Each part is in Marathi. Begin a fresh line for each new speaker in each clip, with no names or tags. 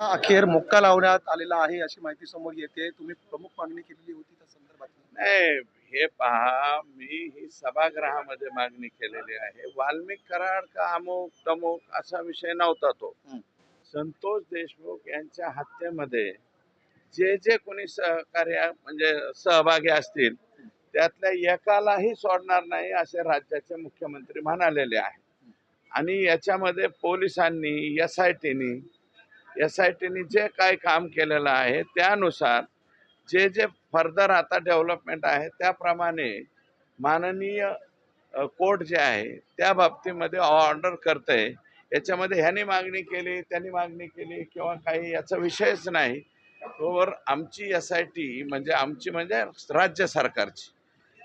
अखेर मोक्का लावण्यात आलेला आहे अशी माहिती समोर येते. तुम्ही प्रमुख मागणी केलेली होती त्या संदर्भात
नाही हे पहा मी ही सभागृहामध्ये मागणी केलेली आहे. वाल्मिक कराड का अमुक तमुक असा विषय नव्हता तो. संतोष देशमुख यांच्या हत्येमध्ये जे जे कोणी सहकार्य म्हणजे सहभागी असतील त्यातल्या एकालाही सोडणार नाही असे राज्याचे मुख्यमंत्री म्हणालेले आहे आणि याच्यामध्ये पोलिसांनी एस आय टीनी एस आय टीने जे काय काम केलेलं आहे त्यानुसार जे जे फर्दर आता डेव्हलपमेंट आहे त्याप्रमाणे माननीय कोर्ट जे आहे त्या बाबतीमध्ये ऑर्डर आहे याच्यामध्ये ह्यानी मागणी केली त्यांनी मागणी केली किंवा काही याचा विषयच नाही. तोवर आमची एस आय टी म्हणजे आमची म्हणजे राज्य सरकारची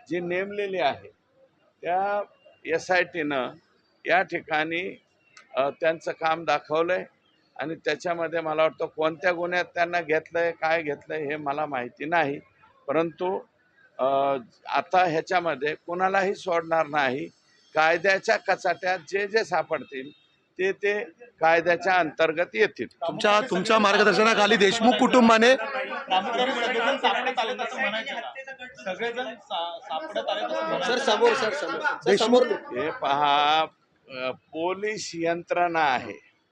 जी नेमलेली आहे त्या एस आय टीनं या ठिकाणी त्यांचं काम दाखवलं आहे आणि त्याच्यामध्ये मला वाटतं कोणत्या गुन्ह्यात त्यांना घेतलंय काय घेतलंय हे मला माहिती नाही. परंतु आता ह्याच्यामध्ये कुणालाही सोडणार नाही. कायद्याच्या कचाट्यात जे जे सापडतील ते ते कायद्याच्या अंतर्गत येतील.
तुमच्या तुमच्या मार्गदर्शनाखाली देशमुख कुटुंबाने
सर समोर सर समोर.
हे पहा पोलीस यंत्रणा आहे.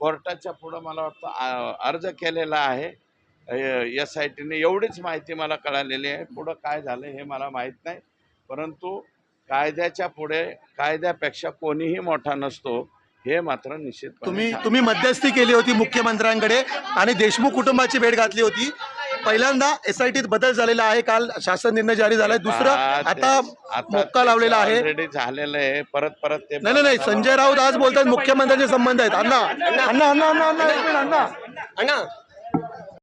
कोर्टाच्या पुढं मला वाटतं अर्ज केलेला आहे. एस आय टीने एवढीच माहिती मला कळालेली आहे. पुढं काय झालं हे मला माहीत नाही. परंतु कायद्याच्या पुढे कायद्यापेक्षा कोणीही मोठा नसतो हे मात्र निश्चित
तुम्ही तुम्ही मध्यस्थी केली होती मुख्यमंत्र्यांकडे आणि देशमुख कुटुंबाची भेट घातली होती. पहिल्यांदा एस आय टीत बदल झालेला आहे. काल शासन निर्णय जारी झालाय. दुसरं आता मोक्का लावलेला आहे.
ऑलरेडी झालेलं आहे. परत परत ते
नाही नाही नाही. संजय राऊत आज बोलतात मुख्यमंत्र्यांचे संबंध आहेत. अण्णा अण्णा अण्णा अण्णा अण्णा.
अण्णा